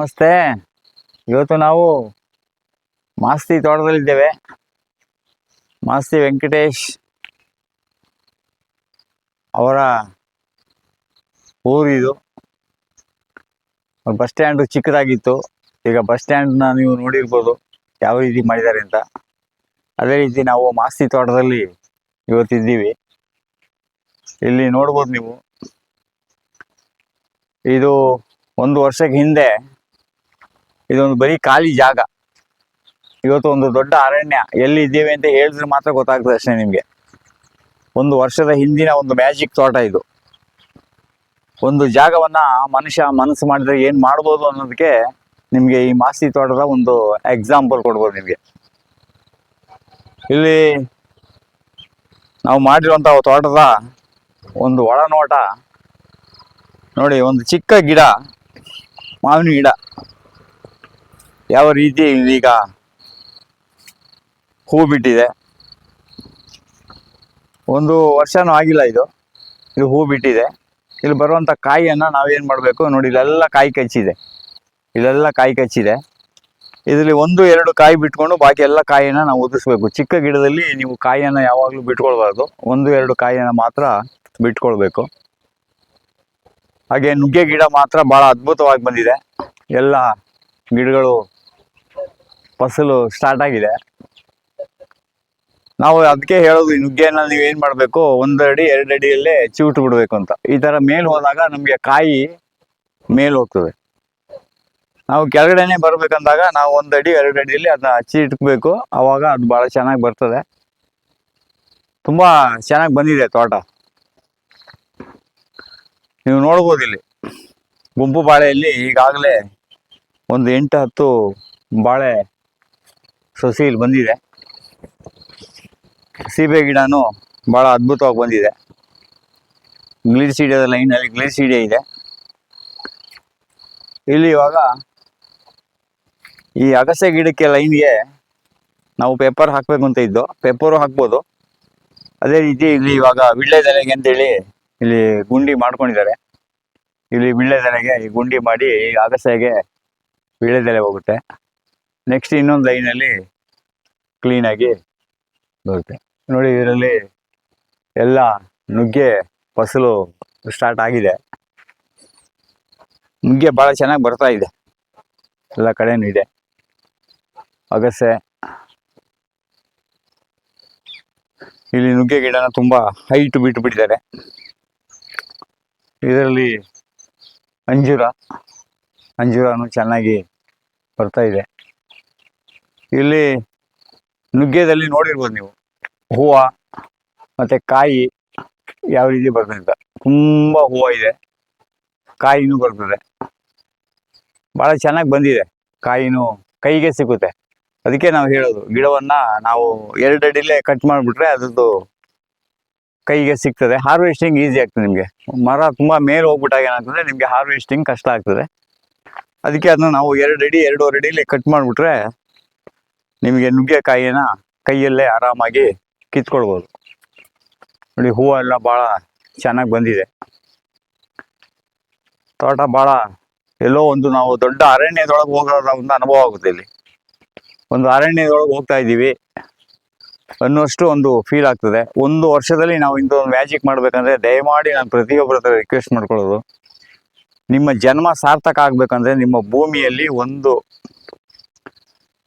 ನಮಸ್ತೆ. ಇವತ್ತು ನಾವು ಮಾಸ್ತಿ ತೋಟದಲ್ಲಿದ್ದೇವೆ. ಮಾಸ್ತಿ ವೆಂಕಟೇಶ್ ಅವರ ಊರಿದು ಬಸ್ ಸ್ಟ್ಯಾಂಡ್ ಚಿಕ್ಕದಾಗಿತ್ತು. ಈಗ ಬಸ್ ಸ್ಟ್ಯಾಂಡ್ನ ನೀವು ನೋಡಿರ್ಬೋದು ಯಾವ ರೀತಿ ಮಾಡಿದ್ದಾರೆ ಅಂತ. ಅದೇ ರೀತಿ ನಾವು ಮಾಸ್ತಿ ತೋಟದಲ್ಲಿ ಇವತ್ತಿದ್ದೀವಿ. ಇಲ್ಲಿ ನೋಡ್ಬೋದು ನೀವು. ಇದು ಒಂದು ವರ್ಷಕ್ಕೆ ಹಿಂದೆ ಇದೊಂದು ಬರೀ ಖಾಲಿ ಜಾಗ. ಇವತ್ತು ಒಂದು ದೊಡ್ಡ ಅರಣ್ಯ. ಎಲ್ಲಿ ಇದ್ದೀವಿ ಅಂತ ಹೇಳಿದ್ರೆ ಮಾತ್ರ ಗೊತ್ತಾಗ್ತದೆ ಅಷ್ಟೇ ನಿಮಗೆ. ಒಂದು ವರ್ಷದ ಹಿಂದಿನ ಒಂದು ಮ್ಯಾಜಿಕ್ ತೋಟ ಇದು. ಒಂದು ಜಾಗವನ್ನ ಮನುಷ್ಯ ಮನಸ್ಸು ಮಾಡಿದ್ರೆ ಏನ್ ಮಾಡ್ಬೋದು ಅನ್ನೋದಕ್ಕೆ ನಿಮ್ಗೆ ಈ ಮಾಸ್ತಿ ತೋಟದ ಒಂದು ಎಕ್ಸಾಂಪಲ್ ಕೊಡ್ಬೋದು ನಿಮ್ಗೆ. ಇಲ್ಲಿ ನಾವು ಮಾಡಿರುವಂತ ತೋಟದ ಒಂದು ಒಳನೋಟ. ನೋಡಿ, ಒಂದು ಚಿಕ್ಕ ಗಿಡ, ಮಾವಿನ ಗಿಡ. ಯಾವ ರೀತಿ ಈಗ ಹೂ ಬಿಟ್ಟಿದೆ? ಒಂದು ವರ್ಷನೂ ಆಗಿಲ್ಲ ಇದು. ಇದು ಹೂ ಬಿಟ್ಟಿದೆ. ಇಲ್ಲಿ ಬರುವಂಥ ಕಾಯಿಯನ್ನು ನಾವೇನು ಮಾಡಬೇಕು ನೋಡಿ, ಇಲ್ಲೆಲ್ಲ ಕಾಯಿ ಕಚ್ಚಿದೆ. ಇಲ್ಲೆಲ್ಲ ಕಾಯಿ ಕಚ್ಚಿದೆ. ಇದರಲ್ಲಿ ಒಂದು, ಎರಡು ಕಾಯಿ ಬಿಟ್ಕೊಂಡು ಬಾಕಿ ಎಲ್ಲ ಕಾಯಿಯನ್ನ ನಾವು ಉದಿಸ್ಬೇಕು ಚಿಕ್ಕ ಗಿಡದಲ್ಲಿ ನೀವು ಕಾಯಿಯನ್ನು ಯಾವಾಗಲೂ ಬಿಟ್ಕೊಳ್ಬಾರ್ದು. ಒಂದು, ಎರಡು ಕಾಯಿಯನ್ನು ಮಾತ್ರ ಬಿಟ್ಕೊಳ್ಬೇಕು. ಹಾಗೆ ನುಗ್ಗೆ ಗಿಡ ಮಾತ್ರ ಭಾಳ ಅದ್ಭುತವಾಗಿ ಬಂದಿದೆ. ಎಲ್ಲ ಗಿಡಗಳು ಫಸಲು ಸ್ಟಾರ್ಟ್ ಆಗಿದೆ. ನಾವು ಅದಕ್ಕೆ ಹೇಳೋದು ನುಗ್ಗೆನ ನೀವು ಏನ್ ಮಾಡ್ಬೇಕು? ಒಂದಡಿ ಎರಡು ಅಡಿಯಲ್ಲೇ ಚಿವುಟು ಬಿಡ್ಬೇಕು ಅಂತ. ಈ ತರ ಮೇಲ್ ಹೋದಾಗ ನಮ್ಗೆ ಕಾಯಿ ಮೇಲ್ ಹೋಗ್ತದೆ. ನಾವು ಕೆಳಗಡೆನೆ ಬರ್ಬೇಕಂದಾಗ ನಾವು ಒಂದಡಿ ಎರಡು ಅಡಿಯಲ್ಲಿ ಅದನ್ನ ಹಚ್ಚಿ ಇಟ್ಬೇಕು. ಅವಾಗ ಅದು ಬಹಳ ಚೆನ್ನಾಗಿ ಬರ್ತದೆ. ತುಂಬಾ ಚೆನ್ನಾಗಿ ಬಂದಿದೆ ತೋಟ. ನೀವು ನೋಡ್ಬೋದು ಇಲ್ಲಿ. ಗುಂಪು ಬಾಳೆಯಲ್ಲಿ ಈಗಾಗಲೇ ಒಂದು ಎಂಟು, ಹತ್ತು ಬಾಳೆ ಸಸಿ ಇಲ್ಲಿ ಬಂದಿದೆ. ಸೀಬೆ ಗಿಡನೂ ಬಹಳ ಅದ್ಭುತವಾಗಿ ಬಂದಿದೆ. ಗ್ಲಿಸಿಡಿಯದ ಲೈನಲ್ಲಿ ಗ್ಲಿಸಿಡಿಯ ಇದೆ. ಇಲ್ಲಿ ಇವಾಗ ಈ ಅಗಸೆ ಗಿಡಕ್ಕೆ ಲೈನ್ಗೆ ನಾವು ಪೇಪರ್ ಹಾಕ್ಬೇಕು ಅಂತ ಇದ್ದು, ಪೇಪರು ಹಾಕ್ಬೋದು. ಅದೇ ರೀತಿ ಇಲ್ಲಿ ಇವಾಗ ವಿಳ್ಳೆದೆಲೆಗೆ ಅಂತೇಳಿ ಇಲ್ಲಿ ಗುಂಡಿ ಮಾಡ್ಕೊಂಡಿದ್ದಾರೆ. ಇಲ್ಲಿ ವಿಳ್ಳೆದೆಲೆಗೆ ಈ ಗುಂಡಿ ಮಾಡಿ ಈ ಅಗಸೆಗೆ ವಿಳ್ಳೆದೆಲೆ ಹೋಗುತ್ತೆ. ನೆಕ್ಸ್ಟ್ ಇನ್ನೊಂದು ಲೈನಲ್ಲಿ ಕ್ಲೀನಾಗಿ ಬರುತ್ತೆ. ನೋಡಿ ಇದರಲ್ಲಿ ಎಲ್ಲ ನುಗ್ಗೆ, ಫಸಲು ಸ್ಟಾರ್ಟ್ ಆಗಿದೆ. ನುಗ್ಗೆ ಭಾಳ ಚೆನ್ನಾಗಿ ಬರ್ತಾ ಇದೆ. ಎಲ್ಲ ಕಡೆನೂ ಇದೆ. ಅಗಸೆ. ಇಲ್ಲಿ ನುಗ್ಗೆ ಗಿಡನ ತುಂಬಾ ಹೈಟ್ ಬಿಟ್ಟು ಬಿಟ್ಟಿದ್ದಾರೆ. ಇದರಲ್ಲಿ ಅಂಜೂರ. ಅಂಜೂರನು ಚೆನ್ನಾಗಿ ಬರ್ತಾ ಇದೆ. ಇಲ್ಲಿ ನುಗ್ಗೆದಲ್ಲಿ ನೋಡಿರ್ಬೋದು ನೀವು. ಹೂವು ಮತ್ತೆ ಕಾಯಿ ಯಾವ ರೀತಿ ಬರ್ತದೆ ತುಂಬಾ ಹೂವ ಇದೆ. ಕಾಯಿನೂ ಬರ್ತದೆ. ಬಹಳ ಚೆನ್ನಾಗಿ ಬಂದಿದೆ. ಕಾಯಿನೂ ಕೈಗೆ ಸಿಗುತ್ತೆ. ಅದಕ್ಕೆ ನಾವು ಹೇಳೋದು, ಗಿಡವನ್ನ ನಾವು ಎರಡು ಅಡಿಲೇ ಕಟ್ ಮಾಡಿಬಿಟ್ರೆ ಅದರದ್ದು ಕೈಗೆ ಸಿಗ್ತದೆ. ಹಾರ್ವೆಸ್ಟಿಂಗ್ ಈಸಿ ಆಗ್ತದೆ ನಿಮಗೆ. ಮರ ತುಂಬಾ ಮೇಲೆ ಹೋಗ್ಬಿಟ್ಟಾಗ ಏನಾಗ್ತದೆ? ನಿಮಗೆ ಹಾರ್ವೆಸ್ಟಿಂಗ್ ಕಷ್ಟ ಆಗ್ತದೆ. ಅದಕ್ಕೆ ಅದನ್ನ ನಾವು ಎರಡು ಅಡಿ, ಎರಡೂವರೆ ಅಡಿಲಿ ಕಟ್ ಮಾಡಿಬಿಟ್ರೆ ನಿಮಗೆ ನುಗ್ಗೆಕಾಯಿನ ಕೈಯಲ್ಲೇ ಆರಾಮಾಗಿ ಕಿತ್ಕೊಳ್ಬೋದು. ನೋಡಿ ಹೂವು ಎಲ್ಲ ಭಾಳ ಚೆನ್ನಾಗಿ ಬಂದಿದೆ. ತೋಟ ಭಾಳ ಎಲ್ಲೋ ಒಂದು ನಾವು ದೊಡ್ಡ ಅರಣ್ಯದೊಳಗೆ ಹೋಗೋದ ಒಂದು ಅನುಭವ ಆಗುತ್ತೆ ಇಲ್ಲಿ. ಒಂದು ಅರಣ್ಯದೊಳಗೆ ಹೋಗ್ತಾ ಇದ್ದೀವಿ ಅನ್ನೋಷ್ಟು ಒಂದು ಫೀಲ್ ಆಗ್ತದೆ. ಒಂದು ವರ್ಷದಲ್ಲಿ ನಾವು ಇಂದು ಒಂದು ಮ್ಯಾಜಿಕ್ ಮಾಡ್ಬೇಕಂದ್ರೆ ದಯಮಾಡಿ ನಾನು ಪ್ರತಿಯೊಬ್ಬರ ಹತ್ರ ರಿಕ್ವೆಸ್ಟ್ ಮಾಡ್ಕೊಳ್ಳೋದು. ನಿಮ್ಮ ಜನ್ಮ ಸಾರ್ಥಕ ಆಗ್ಬೇಕಂದ್ರೆ ನಿಮ್ಮ ಭೂಮಿಯಲ್ಲಿ ಒಂದು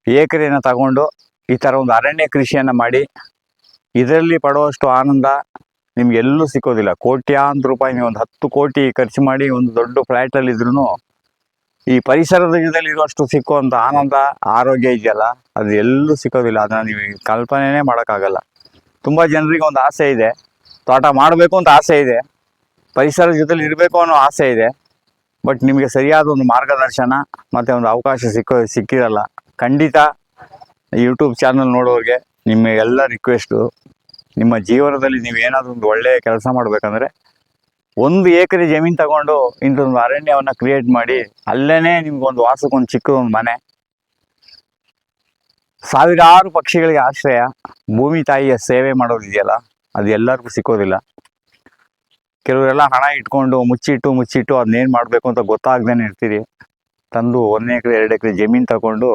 ಎಕರೆನ ತಗೊಂಡು ಈ ಥರ ಒಂದು ಅರಣ್ಯ ಕೃಷಿಯನ್ನ ಮಾಡಿ ಇದರಲ್ಲಿ ಪಡುವಷ್ಟು ಆನಂದ ನಿಮ್ಗೆ ಎಲ್ಲೂ ಸಿಕ್ಕೋದಿಲ್ಲ. ಕೋಟ್ಯಾಂತರ ರೂಪಾಯಿ ನೀವು ಒಂದು ಹತ್ತು ಕೋಟಿ ಖರ್ಚು ಮಾಡಿ ಒಂದು ದೊಡ್ಡ ಇದ್ರು ಈ ಪರಿಸರದ ಇರುವಷ್ಟು ಸಿಕ್ಕುವಂಥ ಆನಂದ, ಆರೋಗ್ಯ ಇದೆಯಲ್ಲ, ಅದು ಎಲ್ಲೂ ಸಿಕ್ಕೋದಿಲ್ಲ. ಅದನ್ನ ನೀವು ಕಲ್ಪನೆನೇ ಮಾಡೋಕ್ಕಾಗಲ್ಲ. ತುಂಬಾ ಜನರಿಗೆ ಒಂದು ಆಸೆ ಇದೆ. ತೋಟ ಮಾಡಬೇಕು ಅಂತ ಆಸೆ ಇದೆ. ಪರಿಸರದ ಜೊತೆಲಿ ಇರಬೇಕು ಅನ್ನೋ ಆಸೆ ಇದೆ. ಬಟ್ ನಿಮಗೆ ಸರಿಯಾದ ಒಂದು ಮಾರ್ಗದರ್ಶನ ಮತ್ತೆ ಒಂದು ಅವಕಾಶ ಸಿಕ್ಕೋ, ಸಿಕ್ಕಿರಲ್ಲ. ಖಂಡಿತ ಯೂಟ್ಯೂಬ್ ಚಾನಲ್ ನೋಡೋರಿಗೆ ನಿಮ್ಮ ಎಲ್ಲ ರಿಕ್ವೆಸ್ಟು ನಿಮ್ಮ ಜೀವನದಲ್ಲಿ ನೀವು ಏನಾದರೂ ಒಂದು ಒಳ್ಳೆಯ ಕೆಲಸ ಮಾಡಬೇಕಂದ್ರೆ ಒಂದು ಎಕರೆ ಜಮೀನು ತಗೊಂಡು ಇಂಥೊಂದು ಅರಣ್ಯವನ್ನ ಕ್ರಿಯೇಟ್ ಮಾಡಿ ಅಲ್ಲೇ ನಿಮ್ಗೊಂದು ವಾಸಕ್ಕೊಂದು ಚಿಕ್ಕದೊಂದು ಮನೆ. ಸಾವಿರಾರು ಪಕ್ಷಿಗಳಿಗೆ ಆಶ್ರಯ. ಭೂಮಿ ತಾಯಿಯ ಸೇವೆ ಮಾಡೋದಿದೆಯಲ್ಲ, ಅದು ಎಲ್ಲರಿಗೂ ಸಿಕ್ಕೋದಿಲ್ಲ. ಕೆಲವರೆಲ್ಲ ಹಣ ಇಟ್ಕೊಂಡು ಮುಚ್ಚಿಟ್ಟು ಮುಚ್ಚಿಟ್ಟು ಅದನ್ನೇನು ಮಾಡಬೇಕು ಅಂತ ಗೊತ್ತಾಗ್ದೇನೆ ಇರ್ತೀರಿ. ತಂದು ಒಂದು ಎಕರೆ, ಎರಡು ಎಕರೆ ಜಮೀನು ತಗೊಂಡು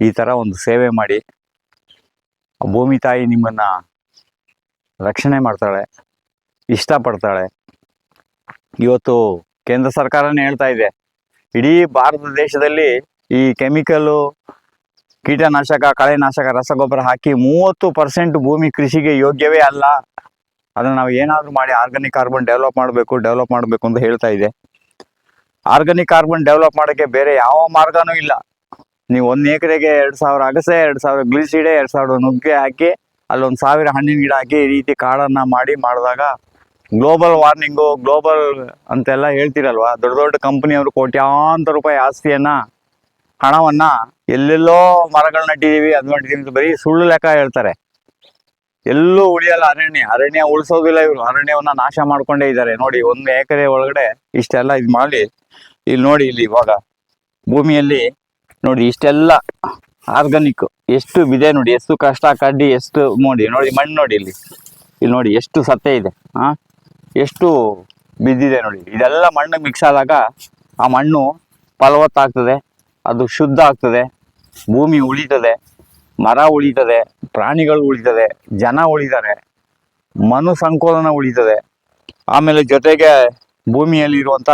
ಈ ಥರ ಒಂದು ಸೇವೆ ಮಾಡಿ ಭೂಮಿ ತಾಯಿ ನಿಮ್ಮನ್ನ ರಕ್ಷಣೆ ಮಾಡ್ತಾಳೆ, ಇಷ್ಟಪಡ್ತಾಳೆ. ಇವತ್ತು ಕೇಂದ್ರ ಸರ್ಕಾರನೇ ಹೇಳ್ತಾ ಇದೆ, ಇಡೀ ಭಾರತ ದೇಶದಲ್ಲಿ ಈ ಕೆಮಿಕಲ್ಲು ಕೀಟನಾಶಕ, ಕಳೆನಾಶಕ, ರಸಗೊಬ್ಬರ ಹಾಕಿ ಮೂವತ್ತು ಪರ್ಸೆಂಟ್ ಭೂಮಿ ಕೃಷಿಗೆ ಯೋಗ್ಯವೇ ಅಲ್ಲ. ಅದನ್ನು ನಾವು ಏನಾದರೂ ಮಾಡಿ ಆರ್ಗಾನಿಕ್ ಕಾರ್ಬನ್ ಡೆವಲಪ್ ಮಾಡಬೇಕು ಡೆವಲಪ್ ಮಾಡಬೇಕು ಅಂತ ಹೇಳ್ತಾ ಇದೆ. ಆರ್ಗಾನಿಕ್ ಕಾರ್ಬನ್ ಡೆವಲಪ್ ಮಾಡೋಕ್ಕೆ ಬೇರೆ ಯಾವ ಮಾರ್ಗನೂ ಇಲ್ಲ. ನೀವು ಒಂದ್ ಎಕರೆಗೆ ಎರಡು ಸಾವಿರ ಅಗಸೆ, ಎರಡು ಸಾವಿರ ಗ್ಲಿಸಿಡೆ ಎರಡ್ ಸಾವಿರ ನುಗ್ಗೆ ಹಾಕಿ, ಅಲ್ಲೊಂದ್ ಸಾವಿರ ಹಣ್ಣಿನ ಗಿಡ ಹಾಕಿ ಈ ರೀತಿ ಕಾಡನ್ನು ಮಾಡಿ ಮಾಡಿದಾಗ ಗ್ಲೋಬಲ್ ವಾರ್ನಿಂಗು ಗ್ಲೋಬಲ್ ಅಂತೆಲ್ಲ ಹೇಳ್ತಿರಲ್ವಾ? ದೊಡ್ಡ ದೊಡ್ಡ ಕಂಪನಿಯವರು ಕೋಟ್ಯಾಂತರ ರೂಪಾಯಿ ಆಸ್ತಿಯನ್ನ, ಹಣವನ್ನ ಎಲ್ಲೆಲ್ಲೋ ಮರಗಳನ್ನ ನಟ್ಟಿದೀವಿ, ಅದ್ ಮಾಡಿದೀವಿ ಅಂತ ಬರೀ ಸುಳ್ಳು ಲೆಕ್ಕ ಹೇಳ್ತಾರೆ. ಎಲ್ಲೂ ಉಳಿಯಲ್ಲ ಅರಣ್ಯ. ಅರಣ್ಯ ಉಳಿಸೋದಿಲ್ಲ ಇವರು. ಅರಣ್ಯವನ್ನ ನಾಶ ಮಾಡ್ಕೊಂಡೇ ಇದ್ದಾರೆ. ನೋಡಿ, ಒಂದು ಎಕರೆ ಒಳಗಡೆ ಇಷ್ಟೆಲ್ಲ ಇದು ಮಾಡಿ, ಇಲ್ಲಿ ನೋಡಿ ಇಲ್ಲಿ ಇವಾಗ ಭೂಮಿಯಲ್ಲಿ ನೋಡಿ, ಇಷ್ಟೆಲ್ಲ ಆರ್ಗಾನಿಕ್ ಎಷ್ಟು ಬಿದೆ ನೋಡಿ, ಎಷ್ಟು ಕಷ್ಟ ಕಡ್ಡಿ, ಎಷ್ಟು ನೋಡಿ ನೋಡಿ, ಮಣ್ಣು ನೋಡಿ ಇಲ್ಲಿ. ಇಲ್ಲಿ ನೋಡಿ, ಎಷ್ಟು ಸತ್ತೆ ಇದೆ ಹಾ ಎಷ್ಟು ಬಿದ್ದಿದೆ ನೋಡಿ. ಇದೆಲ್ಲ ಮಣ್ಣು ಮಿಕ್ಸ್ ಆದಾಗ ಆ ಮಣ್ಣು ಫಲವತ್ತಾಗ್ತದೆ, ಅದು ಶುದ್ಧ ಆಗ್ತದೆ, ಭೂಮಿ ಉಳಿತದೆ, ಮರ ಉಳಿತದೆ, ಪ್ರಾಣಿಗಳು ಉಳಿತದೆ, ಜನ ಉಳಿತಾರೆ, ಮನು ಸಂಕೋಲನ ಉಳಿತದೆ. ಆಮೇಲೆ ಜೊತೆಗೆ ಭೂಮಿಯಲ್ಲಿ ಇರುವಂತ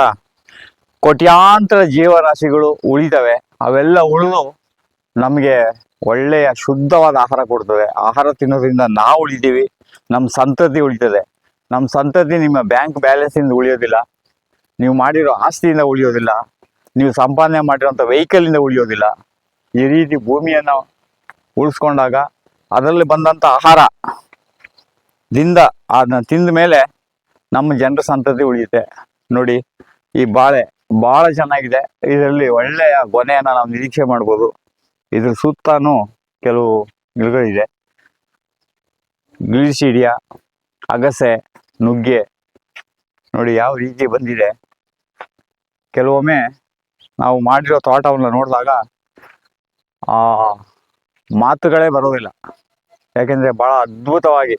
ಕೋಟ್ಯಾಂತರ ಜೀವರಾಶಿಗಳು ಉಳಿತವೆ. ಅವೆಲ್ಲ ಉಳಿದು ನಮಗೆ ಒಳ್ಳೆಯ ಶುದ್ಧವಾದ ಆಹಾರ ಕೊಡ್ತದೆ. ಆಹಾರ ತಿನ್ನೋದ್ರಿಂದ ನಾವು ಉಳಿತೀವಿ ನಮ್ಮ ಸಂತತಿ ಉಳಿತದೆ. ನಮ್ಮ ಸಂತತಿ ನಿಮ್ಮ ಬ್ಯಾಂಕ್ ಬ್ಯಾಲೆನ್ಸಿಂದ ಉಳಿಯೋದಿಲ್ಲ, ನೀವು ಮಾಡಿರೋ ಆಸ್ತಿಯಿಂದ ಉಳಿಯೋದಿಲ್ಲ, ನೀವು ಸಂಪಾದನೆ ಮಾಡಿರೋಂಥ ವೆಹಿಕಲಿಂದ ಉಳಿಯೋದಿಲ್ಲ. ಈ ರೀತಿ ಭೂಮಿಯನ್ನು ಉಳಿಸ್ಕೊಂಡಾಗ ಅದರಲ್ಲಿ ಬಂದಂಥ ಆಹಾರ ದಿಂದ ಅದನ್ನ ತಿಂದ ಮೇಲೆ ನಮ್ಮ ಜನರ ಸಂತತಿ ಉಳಿಯುತ್ತೆ. ನೋಡಿ, ಈ ಬಾಳೆ ಬಹಳ ಚೆನ್ನಾಗಿದೆ. ಇದರಲ್ಲಿ ಒಳ್ಳೆಯ ಗೊನೆಯನ್ನ ನಾವು ನಿರೀಕ್ಷೆ ಮಾಡ್ಬೋದು. ಇದ್ರ ಸುತ್ತಾನು ಕೆಲವು ಗಿಡಗಳಿದೆ. ಗಿಳಿಸಿಡಿಯ ಅಗಸೆ, ನುಗ್ಗೆ ನೋಡಿ ಯಾವ ರೀತಿ ಬಂದಿದೆ. ಕೆಲವೊಮ್ಮೆ ನಾವು ಮಾಡಿರೋ ತೋಟವನ್ನು ನೋಡಿದಾಗ ಆ ಮಾತುಗಳೇ ಬರೋದಿಲ್ಲ. ಯಾಕೆಂದ್ರೆ ಬಹಳ ಅದ್ಭುತವಾಗಿ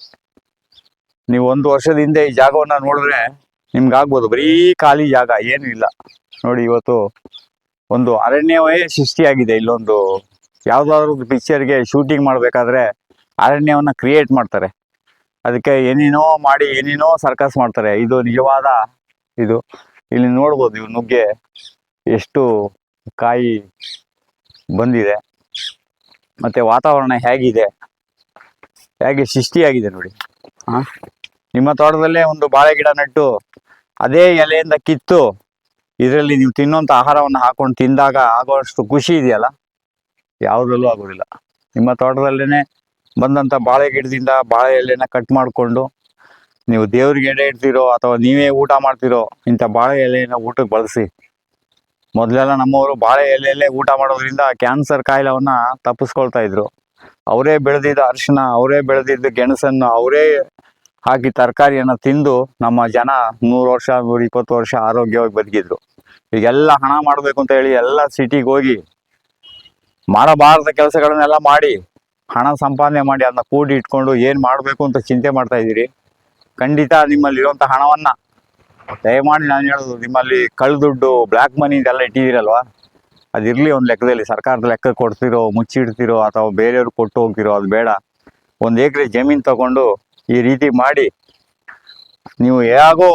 ನೀವು ಒಂದು ವರ್ಷದ ಹಿಂದೆ ಈ ಜಾಗವನ್ನ ನೋಡಿದ್ರೆ ನಿಮ್ಗೆ ಆಗ್ಬೋದು ಬರೀ ಖಾಲಿ ಜಾಗ, ಏನು ಇಲ್ಲ. ನೋಡಿ ಇವತ್ತು ಒಂದು ಅರಣ್ಯವೇ ಸೃಷ್ಟಿಯಾಗಿದೆ. ಇಲ್ಲೊಂದು ಯಾವುದಾದ್ರು ಪಿಕ್ಚರ್ಗೆ ಶೂಟಿಂಗ್ ಮಾಡಬೇಕಾದ್ರೆ ಅರಣ್ಯವನ್ನು ಕ್ರಿಯೇಟ್ ಮಾಡ್ತಾರೆ. ಅದಕ್ಕೆ ಏನೇನೋ ಮಾಡಿ, ಏನೇನೋ ಸರ್ಕಸ್ ಮಾಡ್ತಾರೆ. ಇದು ನಿಜವಾದ ಇದು. ಇಲ್ಲಿ ನೋಡ್ಬೋದು ಇವು ನುಗ್ಗೆ ಎಷ್ಟು ಕಾಯಿ ಬಂದಿದೆ. ಮತ್ತೆ ವಾತಾವರಣ ಹೇಗಿದೆ? ಹೇಗೆ ಸೃಷ್ಟಿಯಾಗಿದೆ ನೋಡಿ. ಹಾಂ? ನಿಮ್ಮ ತೋಟದಲ್ಲೇ ಒಂದು ಬಾಳೆ ಗಿಡ ನೆಟ್ಟು ಅದೇ ಎಲೆಯಿಂದ ಕಿತ್ತು, ಇದರಲ್ಲಿ ನೀವು ತಿನ್ನುವಂತ ಆಹಾರವನ್ನು ಹಾಕೊಂಡು ತಿಂದಾಗ ಆಗೋಷ್ಟು ಖುಷಿ ಇದೆಯಲ್ಲ? ಯಾವುದ್ರಲ್ಲೂ ಆಗೋದಿಲ್ಲ. ನಿಮ್ಮ ತೋಟದಲ್ಲೇನೆ ಬಂದಂತ ಬಾಳೆ ಗಿಡದಿಂದ ಬಾಳೆ ಎಲೆನ ಕಟ್ ಮಾಡಿಕೊಂಡು ನೀವು ದೇವ್ರಿಗೆ ಎಡೆ ಇಡ್ತಿರೋ ಅಥವಾ ನೀವೇ ಊಟ ಮಾಡ್ತಿರೋ ಇಂಥ ಬಾಳೆ ಎಲೆಯನ್ನ ಊಟಕ್ಕೆ ಬಳಸಿ. ಮೊದಲೆಲ್ಲ ನಮ್ಮವರು ಬಾಳೆ ಎಲೆಯಲ್ಲೇ ಊಟ ಮಾಡೋದ್ರಿಂದ ಕ್ಯಾನ್ಸರ್ ಕಾಯಿಲೆವನ್ನ ತಪ್ಪಿಸ್ಕೊಳ್ತಾ ಇದ್ರು. ಅವರೇ ಬೆಳೆದಿದ್ದ ಅರಿಶಿನ ಅವರೇ ಬೆಳೆದಿದ್ದ ಗೆಣಸನ್ನು, ಅವರೇ ಹಾಕಿ ತರಕಾರಿಯನ್ನ ತಿಂದು ನಮ್ಮ ಜನ ನೂರು ವರ್ಷ ನೂರ ಇಪ್ಪತ್ತು ವರ್ಷ ಆರೋಗ್ಯವಾಗಿ ಬದುಕಿದ್ರು. ಈಗೆಲ್ಲ ಹಣ ಮಾಡಬೇಕು ಅಂತ ಹೇಳಿ ಎಲ್ಲ ಸಿಟಿಗೆ ಹೋಗಿ ಮಾಡಬಾರದ ಕೆಲಸಗಳನ್ನೆಲ್ಲ ಮಾಡಿ ಹಣ ಸಂಪಾದನೆ ಮಾಡಿ ಅದನ್ನ ಕೂಡಿ ಇಟ್ಕೊಂಡು ಏನ್ ಮಾಡಬೇಕು ಅಂತ ಚಿಂತೆ ಮಾಡ್ತಾ ಇದ್ದೀರಿ? ಖಂಡಿತ ನಿಮ್ಮಲ್ಲಿ ಇರುವಂತ ಹಣವನ್ನ ದಯಮಾಡಿ ನಾನು ಹೇಳೋದು ನಿಮ್ಮಲ್ಲಿ ಕಳ್ದುಡ್ಡು ಬ್ಲ್ಯಾಕ್ ಮನಿ ಇದೆಲ್ಲ ಇಟ್ಟಿದ್ದೀರಲ್ವಾ? ಅದಿರ್ಲಿ ಒಂದು ಲೆಕ್ಕದಲ್ಲಿ ಸರ್ಕಾರದ ಲೆಕ್ಕ ಕೊಡ್ತಿರೋ, ಮುಚ್ಚಿಡ್ತಿರೋ ಅಥವಾ ಬೇರೆಯವ್ರು ಕೊಟ್ಟು ಹೋಗ್ತಿರೋ ಅದು ಬೇಡ. ಒಂದು ಎಕರೆ ಜಮೀನು ತಗೊಂಡು ಈ ರೀತಿ ಮಾಡಿ ನೀವು ಹೇಗೋ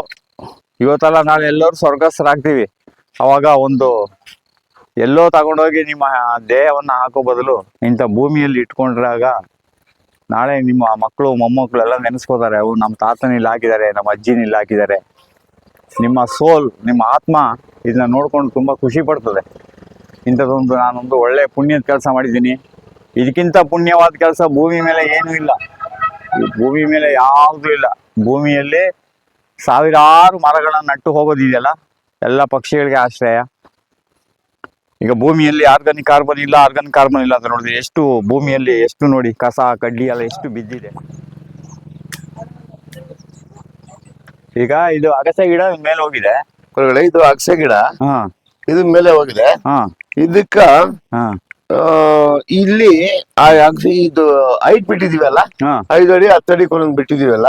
ಇವತ್ತಲ್ಲ ನಾವು ಎಲ್ಲರೂ ಸ್ವರ್ಗಸ್ಥರಾಗ್ತೀವಿ. ಅವಾಗ ಒಂದು ಎಲ್ಲೋ ತಗೊಂಡೋಗಿ ನಿಮ್ಮ ದೇಹವನ್ನು ಹಾಕೋ ಬದಲು ಇಂಥ ಭೂಮಿಯಲ್ಲಿ ಇಟ್ಕೊಂಡ್ರಾಗ ನಾಳೆ ನಿಮ್ಮ ಮಕ್ಕಳು, ಮೊಮ್ಮಕ್ಕಳು ಎಲ್ಲ ನೆನೆಸ್ಕೋತಾರೆ ನಮ್ಮ ತಾತನ ಇಲ್ಲಿ ಹಾಕಿದ್ದಾರೆ, ನಮ್ಮ ಅಜ್ಜಿನ ಇಲ್ಲಿ ಹಾಕಿದ್ದಾರೆ. ನಿಮ್ಮ ಸೋಲ್ ನಿಮ್ಮ ಆತ್ಮ ಇದನ್ನ ನೋಡ್ಕೊಂಡು ತುಂಬ ಖುಷಿ ಪಡ್ತದೆ. ಇಂಥದ್ದೊಂದು ನಾನೊಂದು ಒಳ್ಳೆ ಪುಣ್ಯದ ಕೆಲಸ ಮಾಡಿದ್ದೀನಿ. ಇದಕ್ಕಿಂತ ಪುಣ್ಯವಾದ ಕೆಲಸ ಭೂಮಿ ಮೇಲೆ ಏನೂ ಇಲ್ಲ. ಈ ಭೂಮಿ ಮೇಲೆ ಯಾವುದೂ ಇಲ್ಲ. ಭೂಮಿಯಲ್ಲಿ ಸಾವಿರಾರು ಮರಗಳನ್ನ ನಟ್ಟು ಹೋಗೋದಿದೆಯಲ್ಲ ಎಲ್ಲ ಪಕ್ಷಿಗಳಿಗೆ ಆಶ್ರಯ. ಈಗ ಭೂಮಿಯಲ್ಲಿ ಆರ್ಗಾನಿಕ್ ಕಾರ್ಬನ್ ಇಲ್ಲ ಆರ್ಗಾನಿಕ್ ಕಾರ್ಬನ್ ಇಲ್ಲ ಅಂತ ನೋಡಿದ್ರೆ ಎಷ್ಟು ಭೂಮಿಯಲ್ಲಿ ಎಷ್ಟು ನೋಡಿ ಕಸ ಕಡ್ಡಿ ಎಲ್ಲ ಎಷ್ಟು ಬಿದ್ದಿದೆ. ಈಗ ಇದು ಅಗಸೆ ಗಿಡ ಮೇಲೆ ಹೋಗಿದೆ. ಇದು ಅಗಸೆ ಗಿಡ. ಹಾ. ಇದು ಮೇಲೆ ಹೋಗಿದೆ. ಹಾ. ಇದಕ್ಕ ಇಲ್ಲಿ ಇದು ಹೈಟ್ ಬಿಟ್ಟಿದೀವಲ್ಲ? ಐದು ಅಡಿ ಹತ್ತು ಅಡಿ ಕೊನೊಂದು ಬಿಟ್ಟಿದೀವಲ್ಲ?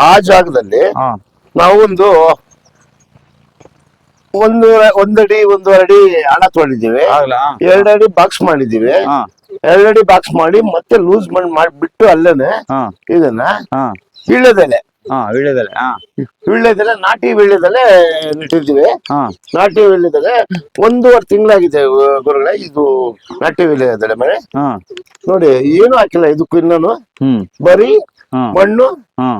ಆ ಜಾಗದಲ್ಲಿ ನಾವೊಂದು ನಾವು ಒಂದು ಒಂದು ಒಂದಡಿ ಒಂದೂವರೆ ಅಡಿ ಹಣ ತೊಗೊಂಡಿದ್ದೀವಿ. ಎರಡಡಿ ಅಡಿ ಬಾಕ್ಸ್ ಮಾಡಿದೀವಿ ಎರಡಡಿ ಅಡಿ ಬಾಕ್ಸ್ ಮಾಡಿ ಮತ್ತೆ ಲೂಸ್ ಮಾಡಿ ಬಿಟ್ಟು ಅಲ್ಲೇನೆ ಇದನ್ನ ಹಾ. ವೀಳ್ಯದೆಲೆ ಹಾ ವೀಳ್ಯದೆಲೆ ಹಾ. ವೀಳ್ಯದೆಲೆ ನಾಟಿ ವೀಳ್ಯದೆಲೆ ನೆಟ್ಟಿರ್ತೀವಿ. ಹಾ. ನಾಟಿ ವೀಳ್ಯದೆಲೆ ಒಂದೂವರೆ ತಿಂಗಳಾಗಿದೆ ಗುರುಗಳೇ ಇದು ನಾಟಿ ವೀಳ್ಯದೆಲೆ ಮನೆ ಹಾ. ನೋಡಿ ಏನು ಹಾಕಿಲ್ಲ ಇದಕ್ಕೂ ಇನ್ನೂ ಹ್ಮ್. ಬರೀ ಹಾ. ಮಣ್ಣು ಹಾ.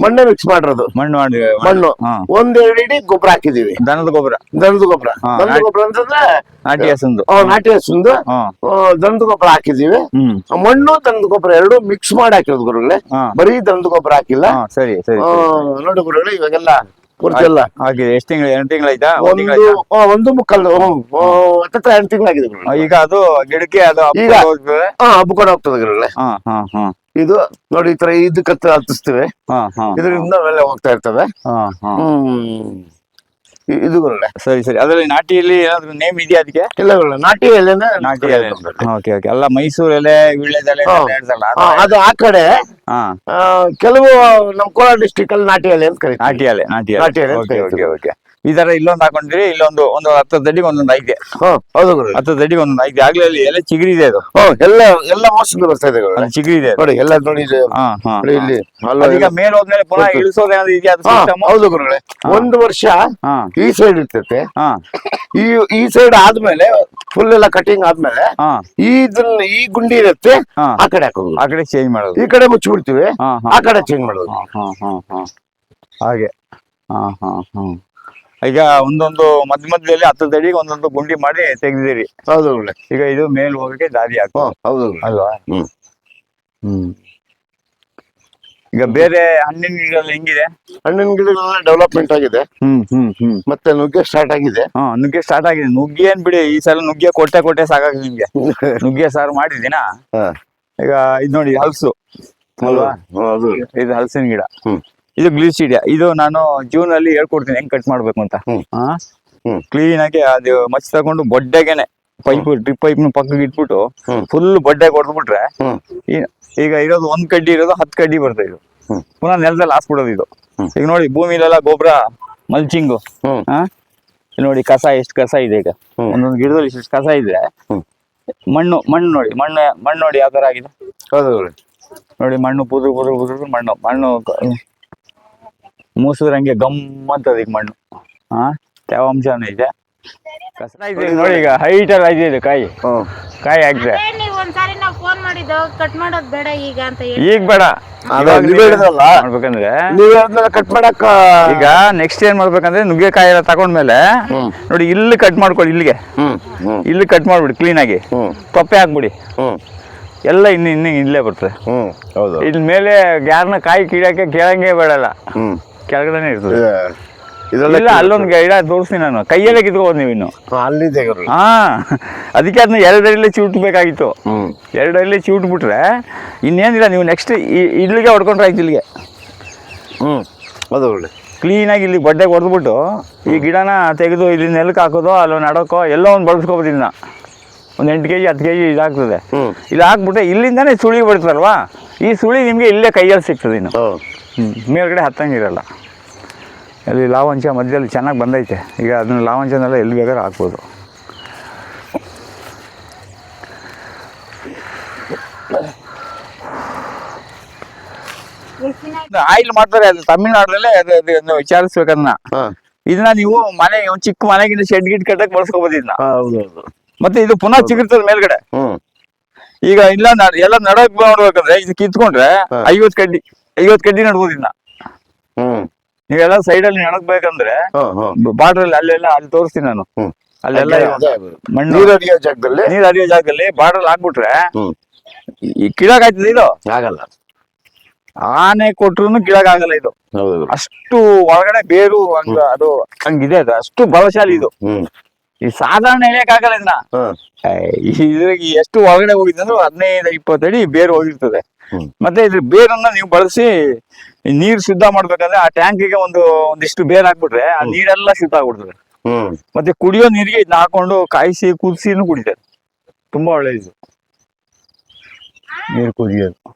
ಮಣ್ಣೆ ಮಿಕ್ಸ್ ಮಾಡಿರೋದು. ಮಣ್ಣು ಮಾಡಿ ಮಣ್ಣು. ಹಾ. ಒಂದೆರಡು ಇಡಿ ಗೊಬ್ಬರ ಹಾಕಿದೀವಿ ದನದ ಗೊಬ್ಬರ. ದನದ ಗೊಬ್ಬರ. ಹಾ, ದನದ ನಾಟಿ- ಗೊಬ್ಬರ ಅಂತಂದ್ರೆ ನಾಟಿ ಹಸಂದು. ಆ, ನಾಟಿ ಹಸುಂದು. ಹಾ. ದನದ ಗೊಬ್ಬರ ಹಾಕಿದೀವಿ ಹ್ಮ್. ಆ ಮಣ್ಣು ದನದ ಗೊಬ್ಬರ ಎರಡು ಮಿಕ್ಸ್ ಮಾಡಿ ಹಾಕಿರೋದು ಗುರುಗಳೇ. ಹಾ. ಬರೀ ದನದ ಗೊಬ್ಬರ ಹಾಕಿಲ್ಲ. ಹಾ ಸರಿ ಸರಿ ಆ, ನೋಡಿ ಗುರುಗಳೇ ಇವಾಗೆಲ್ಲ ಪೂರ್ತಿ ಎಲ್ಲ ಹಾಗಿದೆ ಎಷ್ಟು ತಿಂಗಳು ಎರಡು ತಿಂಗಳಾಯ್ತಾ ಒಂದ್ ಒಂದು ತಿಂಗಳಾಯ್ತಾ ಆ, ಒಂದು ಮುಕ್ಕಾಲು ಹತ್ತತ್ರ ಎರಡು ತಿಂಗಳಾಗಿದೆ ಗುರುಗಳೇ. ಈಗ ಅದು ಗಿಡಕ್ಕೆ ಅದು ಈಗ- ಹಬ್ಕೊಂಡು ಹೋಗ್ತದೆ? ಹಾ ಹಬ್ಕೊಂಡು ಹೋಗ್ತದೆ ಗುರುಗಳೇ. ಹಾ ಹಾ ಹಾ. ಇದು ನೋಡಿ ಈ ತರ ಇದು ಹತ್ತು ಹತ್ತಿಸ್ತೇವೆ ಇದರಿಂದ ಮೇಲೆ ಹೋಗ್ತಾ ಇರ್ತವೆ. ಹ್ಮ್ ಇದು ಗುರುಗಳೇ ಸರಿ ಸರಿ. ಅದರಲ್ಲಿ ನಾಟಿಯಲ್ಲಿ ಏನಾದ್ರು ನೇಮ್ ಇದೆಯಾ ಅದಕ್ಕೆ ಇಲ್ಲ ಗುರುಗಳೇ ನಾಟಿ ಎಲೆ. ನಾಟಿ ಎಲೆ ಓಕೆ ಓಕೆ ಅಲ್ಲ ಮೈಸೂರು ಎಲೆ ವೀಳ್ಯದೆಲೆ ಅದು- ಆ ಕಡೆ. ಕೆಲವು ನಮ್ಮ ಕೋಲಾರ ಡಿಸ್ಟಿಕ್ ಅಲ್ಲಿ ನಾಟಿ ಎಲೆ ಅಂತ ಕರೀತಾರೆ ನಾಟಿ ಎಲೆ ನಾಟಿ ನಾಟಿ ಎಲೆ ಓಕೆ ಓಕೆ ಈ ತರ ಇಲ್ಲೊಂದು ಹಾಕೊಂಡಿರಿ ಇಲ್ಲೊಂದು ಒಂದು ಹತ್ತು ದಡ್ಡಿಗೆ ಒಂದೊಂದು ಐದೆ ಹೌದು ಗುರು ಹತ್ತು ದಡ್ಡಿಗೆ ಒಂದೊಂದು ಐದೆ ಆಗ್ಲೇ ಅಲ್ಲಿ ಎಲೆ ಇದೆ ಅದು. ಎಲ್ಲ ಎಲ್ಲ ಮೋಸದಿಂದ ಬರ್ತಾ ಇದೆ ಗುರುಗಳೇ. ಇದೆ ಚಿಗುರಿದೆ ನೋಡಿ ಎಲ್ಲ ನೋಡಿ ಇದು. ಇಲ್ಲಿ ಈಗ ಮೇಲ್ ಹೋದ್ಮೇಲೆ ಪುನಃ ಇಳಿಸೋದ ಏನಾದ್ರು ಇದೆಯಾ ಹೌದು ಗುರುಗಳೇ. ಒಂದು ವರ್ಷ ಈ ಸೈಡ್ ಇರ್ತೈತೆ. ಹಾ. ಈ ಈ ಸೈಡ್ ಆದ್ಮೇಲೆ ಫುಲ್ ಎಲ್ಲ ಕಟಿಂಗ್ ಆದ್ಮೇಲೆ ಇದನ್ನ ಈ ಗುಂಡಿ ಇರುತ್ತೆ ಆ ಕಡೆ ಹಾಕೋದು. ಆ ಕಡೆ ಚೇಂಜ್ ಮಾಡೋದು. ಈ ಕಡೆ ಮುಚ್ಚಿಬಿಡ್ತೀವಿ ಆ ಕಡೆ ಚೇಂಜ್ ಮಾಡೋದು. ಹಾಗೆ. ಹಾ ಹಾ ಹಾ. ಈಗ ಒಂದೊಂದು ಮಧ್ಯ ಮಧ್ಯದಲ್ಲಿ ಹತ್ತು ತಡಿಗೆ ಒಂದೊಂದು ಗುಂಡಿ ಮಾಡಿ ತೆಗ್ದಿರಿ. ಹೌದು ಗುರುಗಳೇ. ಈಗ ಇದು ಮೇಲ್ ಹೋಗಕ್ಕೆ ದಾರಿ ಹಾಕೋ ಹ್ಮ್, ಹೌದು ಗುರುಗಳೇ. ಅಲ್ವಾ? ಹ್ಮ್. ಹ್ಮ್. ಈಗ ಬೇರೆ ಹಣ್ಣಿನ ಗಿಡಗಳು ಹೆಂಗಿದೆ? ಹಣ್ಣಿನ ಗಿಡಗಳೆಲ್ಲ ಡೆವಲಪ್ಮೆಂಟ್ ಆಗಿದೆ. ಹ್ಮ್ ಹ್ಮ್ ಹ್ಮ್. ಮತ್ತೆ ನುಗ್ಗೆ ಸ್ಟಾರ್ಟ್ ಆಗಿದೆ. ಹಾ ನುಗ್ಗೆ ಸ್ಟಾರ್ಟ್ ಆಗಿದೆ. ನುಗ್ಗೆ ಏನ್ ಬಿಡಿ ಈ ಸಲ ನುಗ್ಗೆ ಕೊಟ್ಟೆ ಕೊಟ್ಟೆ ಸಾಕಾಗ ನಿಮ್ಗೆ. ನುಗ್ಗೆ ಸಾರು ಮಾಡಿದ್ದೀನಾ? ಹಾ. ಈಗ ಇದು ನೋಡಿ ಹಲ್ಸು. ಅಲ್ವಾ? ಹೌದು ಇದು ಹಲಸಿನ ಗಿಡ. ಹ್ಮ್. ಇದು ಗ್ಲೂಸಿಡಿಯಾ ಇದು ನಾನು ಜೂನ್ ಅಲ್ಲಿ ಹೇಳ್ಕೊಡ್ತೀನಿ. ಹೆಂಗ್ ಕಟ್ ಮಾಡ್ಬೇಕು ಅಂತ. ಕ್ಲೀನ್ ಆಗಿ ಅದು ಮಚ್ ತಗೊಂಡು ಬೊಡ್ಡೆಗೆನೆ ಪೈಪ್ ಡ್ರಿಪ್ ಪೈಪ್ ಪಕ್ಕಕ್ಕೆ ಇಟ್ಬಿಟ್ಟು ಫುಲ್ ಬೊಡ್ಡೆ ಹೊಡೆದ್ಬಿಟ್ರೆ ಈಗ ಇರೋದು ಒಂದ್ ಕಡ್ಡಿ ಇರೋದು ಹತ್ತು ಕಡ್ಡಿ ಬರ್ತದೆ ಇದು. ಪುನಃ ನೆಲದಲ್ಲಿ ಹಾಸ್ಬಿಡೋದು ಇದು. ಈಗ ನೋಡಿ ಭೂಮಿಲೆಲ್ಲ ಗೊಬ್ಬರ ಮಲ್ಚಿಂಗು ನೋಡಿ ಕಸ ಎಷ್ಟು ಕಸ ಇದೆ ಈಗ. ಒಂದೊಂದು ಗಿಡದಲ್ಲಿ ಇಷ್ಟು ಕಸ ಇದ್ರೆ ಮಣ್ಣು ಮಣ್ಣು ನೋಡಿ ಮಣ್ಣು ಮಣ್ಣು ನೋಡಿ ಯಾವ ತರ ಆಗಿದೆ? ಹೌದು ನೋಡಿ ಮಣ್ಣು ಪುದ್ರು ಪುದ್ರು ಪುದ್ರು ಮಣ್ಣು ಮಣ್ಣು ಕ- ಮೂಸಿದ್ರೆ ಹಂಗೆ ಗಮ್ ಅಂತದ ಈಗ ಮಣ್ಣು. ಹಾ ತೇವಾಂಶನೂ ಇದೆ. ನೋಡಿ ಈಗ ಹೈಟ್ ಎಲ್ಲ ಇದೆ ಇದು ಕಾಯಿ. ಹ್ಮ್. ಕಾಯಿ ಆಗಿದೆ ನೀವ್ ಒಂದ್ಸಾರಿ ನಾವ್ ಫೋನ್ ಮಾಡಿದ್ದು ಕಟ್ ಮಾಡೋದ್ ಬೇಡ ಈಗ ಅಂತ ಹೇಳಿ. ಈಗ ಬೇಡ. ಅದೇ ಇವಾಗ ನೀವ್ ನೀವು ಹೇಳಿದ್ರಲ್ಲ. ಮಾಡ್ಬೇಕಂದ್ರೆ ನೀವ್ ಅದನ್ನೆಲ್ಲ ಕಟ್ ಮಾಡಕ್ಕ ಈಗ ನೆಕ್ಸ್ಟ್ ಏನ್ ಮಾಡ್ಬೇಕಂದ್ರೆ ನುಗ್ಗೆಕಾಯಿ ಎಲ್ಲ ತಗೊಂಡ್ಮೇಲೆ ಹ್ಮ್. ನೋಡಿ ಇಲ್ಲಿ ಕಟ್ ಮಾಡ್ಕೊಳ್ಳಿ ಇಲ್ಲಿಗೆ. ಹ್ಮ್ ಹ್ಮ್. ಇಲ್ಲಿ ಕಟ್ ಮಾಡ್ಬಿಡಿ ಕ್ಲೀನ್ ಆಗಿ. ಹ್ಮ್. ತೊಪ್ಪೆ ಹಾಕ್ಬಿಡಿ. ಹ್ಮ್. ಎಲ್ಲ ಇನ್ನು ಇನ್ನು ಇಲ್ಲೇ ಬರ್ತದೆ. ಹ್ಮ್. ಹೌದು. ಇಲ್ಲಿ ಮೇಲೆ ಯಾರನ್ನ ಕಾಯಿ ಕೀಳಕ್ಕೆ ಕೇಳಂಗೆ ಬೇಡಲ್ಲ. ಹ್ಮ್. ಕೆಳಗಡೆನೆ ಇರ್ತದೆ. ಇದೆ. ಇದೆಲ್ಲ ಇಲ್ಲ ಅಲ್ಲೊಂದು ಗೈಡ ತೋರಿಸ್ತೀನಿ ನಾನು. ಕೈಯಲ್ಲೇ ಕಿತ್ಕೋಬೋದು ನೀವು ಇನ್ನು ಹಾ, ಅಲ್ಲಿದೆ. ಹಾ ಅದಕ್ಕೆ ಅದನ್ನ ಎರಡರಲ್ಲಿ ಚಿವುಟ್ಬೇಕಾಗಿತ್ತು ಎರಡರಲ್ಲಿ ಚಿವುಟ್ಬಿಟ್ರೆ ಇನ್ನೇನಿಲ್ಲ ನೀವು ನೆಕ್ಸ್ಟ್ ಇಲ್ಲಿಗೆ ಹೊಡ್ಕೊಂಡ್ರೆ ಆಯ್ತು ಇಲ್ಲಿಗೆ. ಹ್ಞೂ ಹೌದು ಕ್ಲೀನ್ ಕ್ಲೀನಾಗಿ ಇಲ್ಲಿ ಬಡ್ಡೆಗೆ ಹೊಡೆದ್ಬಿಟ್ಟು ಈ ಗಿಡನ ತೆಗೆದು ಇಲ್ಲಿ ನೆಲಕ್ಕೆ ಹಾಕೋದು ಅಲ್ಲೋ ನಡೋಕೋ ಎಲ್ಲೋ ಒಂದು ಬಳಸ್ಕೋಬೋದು ಇದನ್ನ ಒಂದು ಎಂಟು ಕೆ ಜಿ ಹತ್ತು ಕೆ ಜಿ ಇದಾಗ್ತದೆ. ಇಲ್ಲಿ ಹಾಕ್ಬಿಟ್ರೆ ಇಲ್ಲಿಂದಾನೇ ಸುಳಿ ಬರ್ತದಲ್ವಾ ಈ ಸುಳಿ ನಿಮಗೆ ಇಲ್ಲೇ ಕೈಯಲ್ಲಿ ಸಿಗ್ತದೆ ಇನ್ನು. ಹ್ಮ್. ಮೇಲ್ಗಡೆ ಹತ್ತಂಗಿರಲ್ಲ ಅಲ್ಲಿ ಲಾವಂಚ ಮಧ್ಯದಲ್ಲಿ ಚೆನ್ನಾಗಿ ಬಂದೈತೆ. ಈಗ ಅದನ್ನ ಲಾವಂಚನೆಲ್ಲ ಎಲ್ಲಿ ಬೇಕಾದ್ರೆ ಹಾಕ್ಬೋದು. ಆಯಿಲ್ ಮಾಡ್ತಾರೆ ಅದು ತಮಿಳ್ನಾಡಲ್ಲೇ ಅದು ವಿಚಾರಿಸ್ಬೇಕನ್ನ ಇದನ್ನ ನೀವು ಮನೆ ಒಂದ್ ಚಿಕ್ಕ ಮನೆಗಿಂತ ಶೆಡ್ ಗಿಡ್ ಕಟ್ಟಕ್ ಬಳಸ್ಕೋಬೋದು ಇದನ್ನ. ಮತ್ತೆ ಇದು ಪುನಃ ಚಿಗುರ್ತದೆ ಮೇಲ್ಗಡೆ. ಹ್ಮ್. ಈಗ ಇಲ್ಲ ಎಲ್ಲ ನಡಕ್ ಮಾಡ್ಬೇಕಂದ್ರೆ ಇದು ಕಿತ್ಕೊಂಡ್ರೆ. ಐವತ್ ಕಡ್ಡಿ. ಐವತ್ ಕಡ್ಡಿ ನಡ್ಬೋದು ನೀವೆಲ್ಲ ಹ್ಮ್. ನೀವೆಲ್ಲ ಸೈಡಲ್ಲಿ ನಡಕ್ಬೇಕಂದ್ರೆ ಬಾರ್ಡರ್ ಅಲ್ಲಿ ಅಲ್ಲೆಲ್ಲ ಅಲ್ಲಿ ತೋರಿಸ್ತೀನಿ ನಾನು. ಅಲ್ಲೆಲ್ಲ. ಮಣ್ಣು. ನೀರು ಅಡಿಗೆ ಜಾಗದಲ್ಲಿ? ನೀರ್ ಹರಿಯೋ ಜಾಗದಲ್ಲಿ ಬಾರ್ಡರ್ ಹಾಕ್ಬಿಟ್ರೆ ಈ ಕಿಳಗಾಯ್ತದೆ ಇದು? ಆಗಲ್ಲ. ಆನೆ ಕೊಟ್ರು ಆಗಲ್ಲ ಇದು. ಅಷ್ಟು ಒಳಗಡೆ ಬೇರು ಹಂಗ ಅದು ಹಂಗಿದೆ ಅದು. ಅಷ್ಟು ಬಲಶಾಲಿ ಇದು. ಈ ಸಾಧಾರಣ ಎಳೆಯಕ್ಕಾಗಲ್ಲ ಇದನ್ನ ಇದ್ರಾಗ ಎಷ್ಟು ಒಳಗಡೆ ಹೋಗಿದೆ ಅಂದ್ರೆ ಹದಿನೈದು ಇಪ್ಪತ್ತು ಅಡಿ ಬೇರು ಹೋಗಿರ್ತದೆ. ಮತ್ತೆ ಇದ್ರ ಬೇರನ್ನ ನೀವು ಬಳಸಿ ನೀರ್ ಶುದ್ಧ ಮಾಡ್ಬೇಕಂದ್ರೆ ಆ ಟ್ಯಾಂಕಿಗೆ ಒಂದು ಒಂದಿಷ್ಟು ಬೇರ್ ಹಾಕ್ಬಿಟ್ರೆ ಆ ನೀರೆಲ್ಲ ಶುದ್ಧ ಆಗ್ಬಿಡ್ತದೆ. ಮತ್ತೆ ಕುಡಿಯೋ ನೀರಿಗೆ ಇದನ್ನ ಹಾಕೊಂಡು ಕಾಯಿಸಿ ಕುದಿಸಿನೂ ಕುಡಿತಾರೆ. ತುಂಬಾ ಒಳ್ಳೇದು ನೀರು ಕುದಿಯೋದು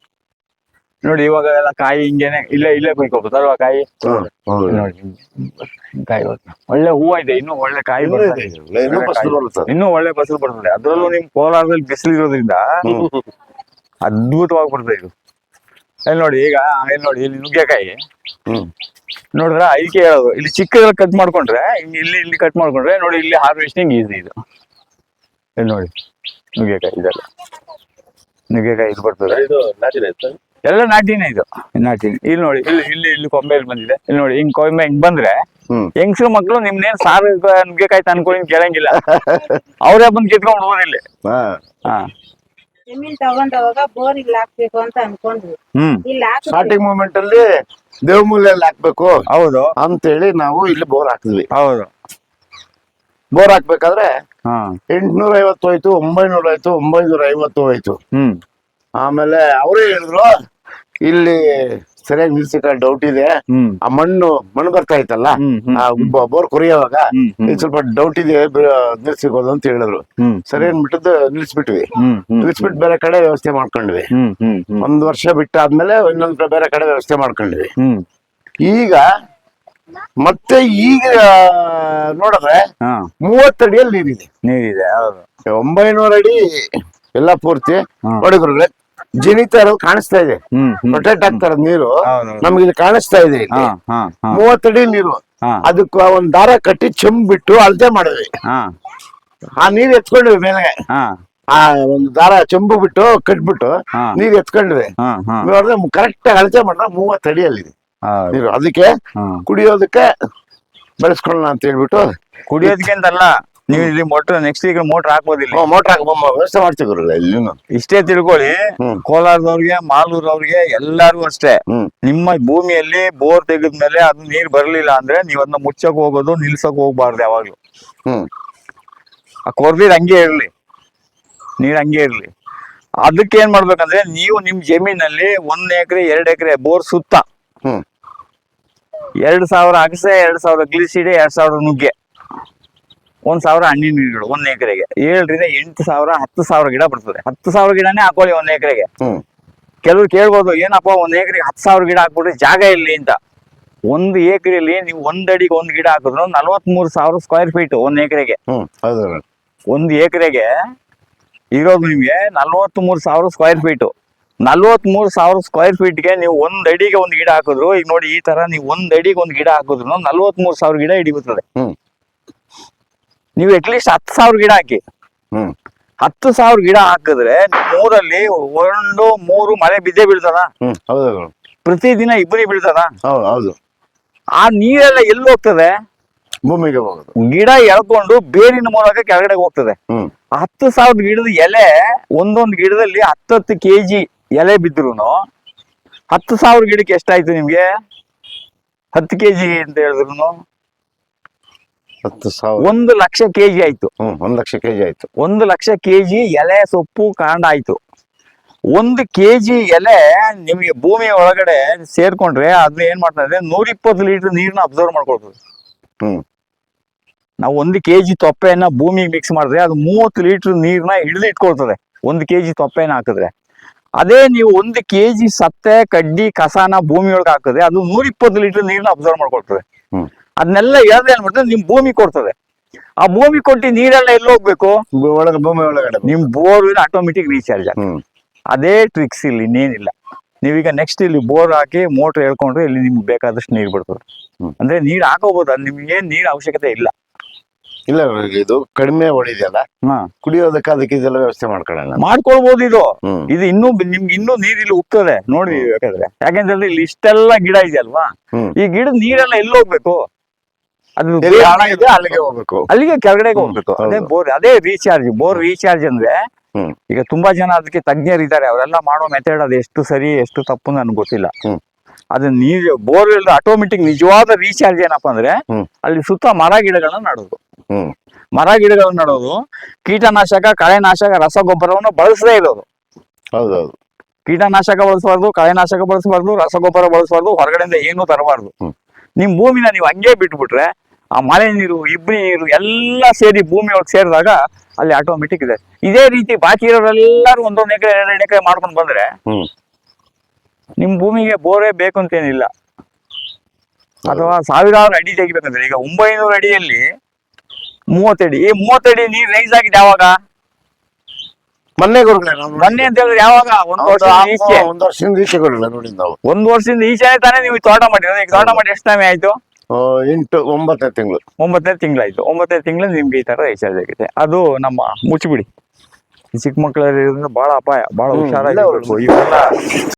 ನೋಡಿ ಇವಾಗ ಎಲ್ಲ ಕಾಯಿ ಹಿಂಗೇನೆ ಇಲ್ಲೇ ಇಲ್ಲೇ ಕೊಯ್ಕೋಬೋದಲ್ವಾ ಕಾಯಿ. ನೋಡಿ ಕಾಯಿ. ಒಳ್ಳೆ ಹೂವ ಇದೆ ಇನ್ನೂ ಒಳ್ಳೆ ಕಾಯಿ ಬರ್ತದೆ. ಇನ್ನೂ- ಒಳ್ಳೆ ಫಸಲು ಬರ್ತದೆ. ಅದ್ರಲ್ಲೂ ನಿಮ್ ಕೋಲಾರದಲ್ಲಿ ಬಿಸಿಲು ಇರೋದ್ರಿಂದ ಹ್ಮ್. ಅದ್ಭುತವಾಗಿ ಬರ್ತದೆ ಇದು ಇಲ್ಲಿ ನೋಡಿ ಈಗ ಇಲ್ಲಿ ನೋಡಿ ಇಲ್ಲಿ ನುಗ್ಗೆಕಾಯಿ. ಹ್ಮ್. ನೋಡಿದ್ರ ಐಕೆ ಹೇಳೋದು ಇಲ್ಲಿ ಚಿಕ್ಕದ್ರಲ್ಲಿ ಕಟ್ ಮಾಡ್ಕೊಂಡ್ರೆ ಹಿಂಗೆ ಇಲ್ಲಿ ಇಲ್ಲಿ ಕಟ್ ಮಾಡ್ಕೊಂಡ್ರೆ ನೋಡಿ ಇಲ್ಲಿ ಹಾರ್ವೆಸ್ಟಿಂಗ್ ಈಸಿ ಇದು. ಇಲ್ಲಿ ನೋಡಿ ನುಗ್ಗೆಕಾಯಿ ಇದೆಲ್ಲ. ನುಗ್ಗೆಕಾಯಿ ಇದು ಬರ್ತದೆ? ಎಲ್ಲ ನಾಟಿನೇ ಇದು ನಾಟಿನ. ಇಲ್ಲಿ ನೋಡಿ ಇಲ್ಲಿ ಇಲ್ಲಿ ಇಲ್ಲಿ ಕೊಂಬೆಯಲ್ಲಿ ಬಂದಿದೆ. ಇಲ್ಲಿ ನೋಡಿ ಹಿಂಗ್ ಕೊಂಬೆ ಹಿಂಗ್ ಬಂದ್ರೆ ಹೆಂಗ್ಸು ಹೆಂಗಸರು ಮಕ್ಳು ನಿಮ್ನೇನ್ ಸಾರು ನುಗ್ಗೆಕಾಯಿ ತಂದ್ಕೊಳ್ಳಿ ಕೇಳಂಗಿಲ್ಲ. ಅವರೇ ಬಂದು ಕಿತ್ಕೊಂಡ್ಬಿಡ್ಬೋದು ಇಲ್ಲಿ. ಹಾ. ಜಮೀನ್ ತಗೊಂಡವಾಗ ಬೋರ್ ಇಲ್ಲಿ ಹಾಕ್ಬೇಕು ಅಂತ ಅನ್ಕೊಂಡ್ವಿ. ಹ್ಮ್. ಇಲ್ಲಿ ಹಾಕಿದ್ವಿ ಸ್ಟಾರ್ಟಿಂಗ್ ಮೂಮೆಂಟ್ ಅಲ್ಲಿ ದೇವಮೂಲೆಯಲ್ಲಿ ಹಾಕ್ಬೇಕು. ಹೌದು. ಅಂತೇಳಿ ನಾವು ಇಲ್ಲಿ ಬೋರ್ ಹಾಕಿದ್ವಿ. ಹೌದು. ಬೋರ್ ಹಾಕ್ಬೇಕಾದ್ರೆ ಹಾ. ಎಂಟ್ನೂರ ಐವತ್ತು ಹೋಯ್ತು ಒಂಬೈನೂರ ಆಯ್ತು ಒಂಬೈನೂರ ಐವತ್ತು ಹೋಯ್ತು. ಹ್ಮ್. ಆಮೇಲೆ ಅವರೇ ಹೇಳಿದ್ರು ಇಲ್ಲಿ ಸರಿಯಾಗಿ ನಿಲ್ಸಿಕ ಡೌಟ್ ಇದೆ. ಆ ಮಣ್ಣು ಮಣ್ಣು ಬರ್ತಾ ಇತ್ತಲ್ಲ? ಬೋರ್ ಕೊರಿಯೋವಾಗ ಸ್ವಲ್ಪ ಡೌಟ್ ಇದೆ ನಿಲ್ಸಿಕೋದು ಅಂತ ಹೇಳಿದ್ರು. ಸರಿ ಅನ್ಬಿಟ್ಟದ್ದು ನಿಲ್ಸ್ಬಿಟ್ವಿ. ನಿಲ್ಸ್ಬಿಟ್ಟು ಬೇರೆ ಕಡೆ ವ್ಯವಸ್ಥೆ ಮಾಡ್ಕೊಂಡ್ವಿ. ಒಂದ್ ವರ್ಷ ಬಿಟ್ಟಾದ್ಮೇಲೆ ಇನ್ನೊಂದ್ ಬೇರೆ ಕಡೆ ವ್ಯವಸ್ಥೆ ಮಾಡ್ಕೊಂಡ್ವಿ. ಈಗ ಮತ್ತೆ ಈಗ ನೋಡಿದ್ರೆ ಮೂವತ್ತಡಿಯಲ್ಲಿ ನೀರಿದೆ. ನೀರಿದೆ ಒಂಬೈನೂರ ಅಡಿ ಎಲ್ಲ ಪೂರ್ತಿ ಹ್ಮ್. ನೋಡಿದ್ರು ಜನಿತ ಕಾಣಿಸ್ತಾ ಇದೆ. ಪ್ರೊಟೆಕ್ಟ್ ಆಗ್ತಾ ನೀರು. ನಮ್ಗೆ ಇಲ್ಲಿ ಕಾಣಿಸ್ತಾ ಇದೆ ಇಲ್ಲಿ. ಮೂವತ್ತಡಿ ನೀರು. ಅದಕ್ಕ ಒಂದ್ ದಾರ ಕಟ್ಟಿ ಚೆಂಬ್ ಬಿಟ್ಟು ಅಳತೆ ಮಾಡಿದ್ವಿ. ಆ ನೀರ್ ಎತ್ಕೊಂಡ್ವಿ ಮೇಲೆ ಆ ಒಂದು ದಾರ ಚೆಂಬು ಬಿಟ್ಟು ಕಟ್ಬಿಟ್ಟು ನೀರ್ ಎತ್ಕೊಂಡ್ವಿ. ಹಾ ಆಗಿ ಕರೆಕ್ಟ್ ಅಳತೆ ಮಾಡಿದ್ರೆ ಮೂವತ್ತಡಿ ಅಲ್ಲಿ ನೀರು. ಅದಕ್ಕೆ ಕುಡಿಯೋದಕ್ಕೆ ಬೆಳೆಸ್ಕೊಳ್ಳೋಣ ಅಂತ ಹೇಳ್ಬಿಟ್ಟು ಕುಡಿಯೋದಕ್ಕೆ ಅಂತಲ್ಲ ನೀವು ಇಲ್ಲಿ ಮೋಟರ್ ನೆಕ್ಸ್ಟ್ ಈಗ ಮೋಟರ್ ಹಾಕ್ಬೋದಿಲ್ಲ ಮೋಟರ್ ಹಾಕಬಮ್ಮ ವ್ಯವಸ್ಥೆ ಮಾಡ್ತೀವಿ ಇಲ್ಲಿ ಇಷ್ಟೇ ತಿಳ್ಕೊಳ್ಳಿ. ಕೋಲಾರದವ್ರಿಗೆ ಮಾಲೂರವ್ರಿಗೆ ಎಲ್ಲಾರು ಅಷ್ಟೇ. ನಿಮ್ಮ ಭೂಮಿಯಲ್ಲಿ ಬೋರ್ ತೆಗೆದ್ಮೇಲೆ ಅದು ನೀರ್ ಬರ್ಲಿಲ್ಲ ಅಂದ್ರೆ ನೀವ್ ಅದನ್ನ ಮುಚ್ಚಕ್ ಹೋಗೋದು ನಿಲ್ಸಕ್ ಹೋಗ್ಬಾರ್ದು ಯಾವಾಗ್ಲೂ. ಹ್ಮ್. ಆ ಕೊರ್ದಿದ್ ಹಂಗೆ ಇರ್ಲಿ. ನೀರ್ ಹಂಗೆ ಇರ್ಲಿ. ಅದಕ್ಕೆ ಏನ್ ಮಾಡ್ಬೇಕಂದ್ರೆ ನೀವು ನಿಮ್ ಜಮೀನಲ್ಲಿ ಒಂದ್ ಎಕರೆ ಎರಡ್ ಎಕರೆ ಬೋರ್ ಸುತ್ತ. ಹ್ಮ್. ಎರಡ್ ಸಾವಿರ ಅಗಸೆ ಎರಡ್ ಸಾವಿರ ಗ್ಲಿಸಿಡೆ ಎರಡ್ ಸಾವಿರ ನುಗ್ಗೆ. ಒಂದ್ ಸಾವಿರ ಹಣ್ಣಿನ ಗಿಡಗಳು ಒಂದ್ ಎಕರೆಗೆ. ಏಳರಿಂದ ಎಂಟು ಸಾವಿರ ಹತ್ತು ಸಾವಿರ ಗಿಡ ಬರ್ತದೆ. ಹತ್ತು ಸಾವಿರ ಗಿಡನೇ ಹಾಕೊಳ್ಳಿ ಒಂದ್ ಎಕರೆಗೆ. ಕೆಲವ್ರು ಕೇಳ್ಬೋದು ಏನಪ್ಪ ಒಂದ್ ಎಕರೆಗೆ ಹತ್ತು ಸಾವಿರ ಗಿಡ ಹಾಕ್ಬಿಟ್ರೆ ಜಾಗ ಇಲ್ಲಿ ಅಂತ. ಒಂದ್ ಎಕರೆಯಲ್ಲಿ ನೀವು ಒಂದ್ ಅಡಿಗೆ ಒಂದ್ ಗಿಡ ಹಾಕಿದ್ರು ನಲ್ವತ್ಮೂರು ಸಾವಿರ ಸ್ಕ್ವೇರ್ ಫೀಟ್ ಒಂದ್ ಎಕರೆಗೆ. ಒಂದ್ ಎಕರೆಗೆ ಇರೋದು ನಿಮ್ಗೆ ನಲ್ವತ್ಮೂರು ಸಾವಿರ ಸ್ಕ್ವೇರ್ ಫೀಟ್ ನಲ್ವತ್ಮೂರು ಸಾವಿರ ಸ್ಕ್ವೇರ್ ಫೀಟ್ಗೆ ನೀವು ಒಂದ್ ಅಡಿಗೆ ಒಂದ್ ಗಿಡ ಹಾಕಿದ್ರು. ಈಗ ನೋಡಿ ಈ ತರ ನೀವು ಒಂದ್ ಅಡಿಗೆ ಒಂದ್ ಗಿಡ ಹಾಕಿದ್ರು ನಲ್ವತ್ಮೂರು ಸಾವಿರ ಗಿಡ ಹಿಡಿಗುತ್ತದೆ ಹ್ಮ್. ನೀವು ಅಟ್ಲೀಸ್ಟ್ ಹತ್ತು ಸಾವಿರ ಗಿಡ ಹಾಕಿ. ಹ್ಮ್. ಹತ್ತು ಸಾವಿರ ಗಿಡ ಹಾಕಿದ್ರೆ ಮೂರಲ್ಲಿ ಒಂದು ಮೂರು ಮಳೆ ಬಿದ್ದೇ ಬೀಳ್ತದ? ಹ್ಮ್ ಹೌದು ಪ್ರತಿದಿನ ಇಬ್ಬರಿ ಬೀಳ್ತದ? ಹೌದು ಹೌದು. ಆ ನೀರೆಲ್ಲ ಎಲ್ಲಿ ಹೋಗ್ತದೆ? ಭೂಮಿಗೆ ಹೋಗೋದು. ಗಿಡ ಎಳ್ಕೊಂಡು ಬೇರಿನ ಮೂಲಕ ಕೆಳಗಡೆ ಹೋಗ್ತದೆ. ಹತ್ತು ಸಾವಿರ ಗಿಡದ ಎಲೆ ಒಂದೊಂದು ಗಿಡದಲ್ಲಿ ಹತ್ತತ್ತು ಕೆಜಿ ಎಲೆ ಬಿದ್ರು ಹತ್ತು ಸಾವಿರ ಗಿಡಕ್ಕೆ ಎಷ್ಟಾಯ್ತು ನಿಮ್ಗೆ? ಹತ್ತು ಕೆಜಿ ಅಂತ ಹೇಳಿದ್ರು ಹತ್ತು ಸಾವಿರ. ಒಂದು ಲಕ್ಷ ಕೆಜಿ ಆಯ್ತು. ಹ್ಮ್ ಒಂದ್ ಲಕ್ಷ ಕೆಜಿ ಆಯ್ತು. ಒಂದು ಲಕ್ಷ ಕೆಜಿ ಎಲೆ ಸೊಪ್ಪು ಕಾಂಡ ಆಯ್ತು. ಒಂದು ಕೆಜಿ ಎಲೆ ನಿಮಗೆ ಭೂಮಿಯ ಒಳಗಡೆ ಸೇರ್ಕೊಂಡ್ರೆ ಅದನ್ನ ಏನ್ ಮಾಡ್ತದೆ ನೂರ ಇಪ್ಪತ್ತು ಲೀಟರ್ ನೀರ್ನ ಅಬ್ಸರ್ವ್ ಮಾಡ್ಕೊಳ್ತದೆ. ಹ್ಮ್. ನಾವು ಒಂದು ಕೆಜಿ ತೊಪ್ಪೆಯನ್ನ ಭೂಮಿಗೆ ಮಿಕ್ಸ್ ಮಾಡಿದ್ರೆ ಅದು ಮೂವತ್ತು ಲೀಟರ್ ನೀರ್ನ ಹಿಡಿದು ಇಟ್ಕೊಳ್ತದೆ ಒಂದು ಕೆಜಿ ತೊಪ್ಪೆನ ಹಾಕಿದ್ರೆ. ಅದೇ ನೀವು ಒಂದು ಕೆಜಿ ಸತ್ತೆ ಕಡ್ಡಿ ಕಸಾನ ಭೂಮಿಯೊಳಗೆ ಹಾಕಿದ್ರೆ ಅದು ನೂರ ಇಪ್ಪತ್ತು ಲೀಟರ್ ನೀರ್ನ ಅಬ್ಸರ್ವ್ ಮಾಡ್ಕೊಳ್ತದೆ. ಹ್ಮ್. ಅದನ್ನೆಲ್ಲ ಎಳ್ದು ಏನ್ ಮಾಡ್ತದೆ ನಿಮ್ ಭೂಮಿ ಕೊಡ್ತದೆ. ಆ ಭೂಮಿ ಕೊಟ್ಟು ನೀರೆಲ್ಲ ಎಲ್ಲಿ ಹೋಗ್ಬೇಕು? ಒಳಗೆ ಭೂಮಿ ಒಳಗಡೆ ನಿಮ್ ಬೋರ್ವಿನ ಆಟೋಮೆಟಿಕ್ ರೀಚಾರ್ಜ್ ಹ್ಮ್. ಅದೇ ಟ್ರಿಕ್ಸ್ ಇಲ್ಲಿ ಇನ್ನೇನಿಲ್ಲ. ನೀವೀಗ ನೆಕ್ಸ್ಟ್ ಇಲ್ಲಿ ಬೋರ್ ಹಾಕಿ ಮೋಟರ್ ಹೇಳ್ಕೊಂಡ್ರೆ ಇಲ್ಲಿ ನಿಮ್ಗೆ ಬೇಕಾದಷ್ಟು ನೀರು ಬಿಡ್ತದೆ. ಅಂದ್ರೆ ನೀರ್ ಹಾಕೋಬಹುದು ಅದು ನಿಮ್ಗೆ ನೀರ್ ಅವಶ್ಯಕತೆ ಇಲ್ಲ. ಇಲ್ಲ ಇದು ಕಡಿಮೆ ಹೊಡಿದೆಯಲ್ಲ ಕುಡಿಯೋದಕ್ಕೆ ಅದಕ್ಕೆ ಇದೆಲ್ಲ ವ್ಯವಸ್ಥೆ ಮಾಡ್ಕೊಳ್ಳೋಣ ಮಾಡ್ಕೊಳ್ಬಹುದು ಇದು. ಇದು ಇನ್ನೂ ನಿಮ್ಗೆ ಇನ್ನೂ ನೀರ್ ಇಲ್ಲಿ ಉಕ್ತದೆ. ನೋಡಿ ಬೇಕಾದ್ರೆ. ಯಾಕೆಂದ್ರೆ ಇಲ್ಲಿ ಇಷ್ಟೆಲ್ಲ ಗಿಡ ಇದೆಯಲ್ವಾ? ಈ ಗಿಡದ ನೀರೆಲ್ಲ ಎಲ್ಲಿ ಹೋಗ್ಬೇಕು? ಅದು ಅಲ್ಲಿಗೆ ಹೋಗ್ಬೇಕು. ಅಲ್ಲಿಗೆ ಕೆಳಗಡೆಗೆ ಹೋಗ್ಬೇಕು. ಅದೇ ಬೋರ್ ಅದೇ ರೀಚಾರ್ಜ್ ಬೋರ್ ರೀಚಾರ್ಜ್ ಅಂದ್ರೆ ಈಗ ತುಂಬಾ ಜನ ಅದಕ್ಕೆ ತಜ್ಞರಿದ್ದಾರೆ. ಅವರೆಲ್ಲ ಮಾಡೋ ಮೆಥಡ್ ಅದು ಎಷ್ಟು ಸರಿ ಎಷ್ಟು ತಪ್ಪು ನನ್ಗೆ ಗೊತ್ತಿಲ್ಲ. ಅದ್ ನೀರು ಬೋರ್ ಆಟೋಮೆಟಿಕ್ ನಿಜವಾದ ರೀಚಾರ್ಜ್ ಏನಪ್ಪಾ ಅಂದ್ರೆ ಅಲ್ಲಿ ಸುತ್ತ ಮರ ಗಿಡಗಳನ್ನ ನಡೋದು. ಮರ ಗಿಡಗಳನ್ನ ನಡೋದು. ಕೀಟನಾಶಕ ಕಳೆನಾಶಕ ರಸಗೊಬ್ಬರವನ್ನು ಬಳಸದೇ ಇರೋದು. ಹೌದೌದು ಕೀಟನಾಶಕ ಬಳಸಬಾರ್ದು ಕಳೆನಾಶಕ ಬಳಸಬಾರ್ದು ರಸಗೊಬ್ಬರ ಬಳಸಬಾರ್ದು ಹೊರಗಡೆಯಿಂದ ಏನು ತರಬಾರ್ದು. ನಿಮ್ ಭೂಮಿನ ನೀವು ಹಂಗೆ ಬಿಟ್ಬಿಟ್ರೆ ಆ ಮಳೆ ನೀರು ಇಬ್ಬನಿ ನೀರು ಎಲ್ಲ ಸೇರಿ ಭೂಮಿ ಒಳಗೆ ಸೇರಿದಾಗ ಅಲ್ಲಿ ಆಟೋಮೆಟಿಕ್ ಇದೆ. ಇದೇ ರೀತಿ ಬಾಕಿ ಇರೋರೆಲ್ಲರೂ ಒಂದೊಂದು ಎಕರೆ ಎರಡು ಎಕರೆ ಮಾಡ್ಕೊಂಡು ಬಂದ್ರೆ ಹ್ಮ್. ನಿಮ್ ಭೂಮಿಗೆ ಬೋರೇ ಬೇಕು ಅಂತೇನಿಲ್ಲ ಅಥವಾ ಸಾವಿರಾರು ಅಡಿ ತೆಗಿಬೇಕಂದ್ರೆ ಈಗ ಒಂಬೈನೂರು ಅಡಿಯಲ್ಲಿ ಮೂವತ್ತಡಿ ಈ ಮೂವತ್ತಡಿ ನೀರ್ ರೈಸ್ ಆಗಿದೆ ಯಾವಾಗ? ಮೊನ್ನೆ ಗುರುಗಳೇ ನಾವು. ಮೊನ್ನೆ ಅಂತ ಹೇಳಿದ್ರೆ ಯಾವಾಗ? ಒಂದು ಒಂದು ಈಚೆ. ಒಂದು ವರ್ಷದಿಂದ ಈಚೆ ಗುರುಗಳೇ ನೋಡಿ ನಾವು. ಒಂದು ವರ್ಷದಿಂದ ಈಚೆ ತಾನೇ ನೀವು ತೋಟ ಮಾಡಿ ಈಗ ತೋಟ ಮಾಡಿ ಎಷ್ಟು ಟೈಮ್ ಆಯ್ತು? ಎಂಟು ಒಂಬತ್ತನೇ ತಿಂಗಳು. ಒಂಬತ್ತನೇ ತಿಂಗಳಾಯ್ತು. ಒಂಬತ್ತನೇ ತಿಂಗಳು ನಿಮ್ಗೆ ಈ ತರ ರೀಚಾರ್ಜ್ ಆಗಿದೆ. ಅದು ನಮ್ಮ ಮುಚ್ಚಿಬಿಡಿ. ಚಿಕ್ಕ ಮಕ್ಕಳಲ್ಲಿ ಬಹಳ ಅಪಾಯ ಬಹಳ ಹುಷಾರಾಗಿ ಇವೆಲ್ಲ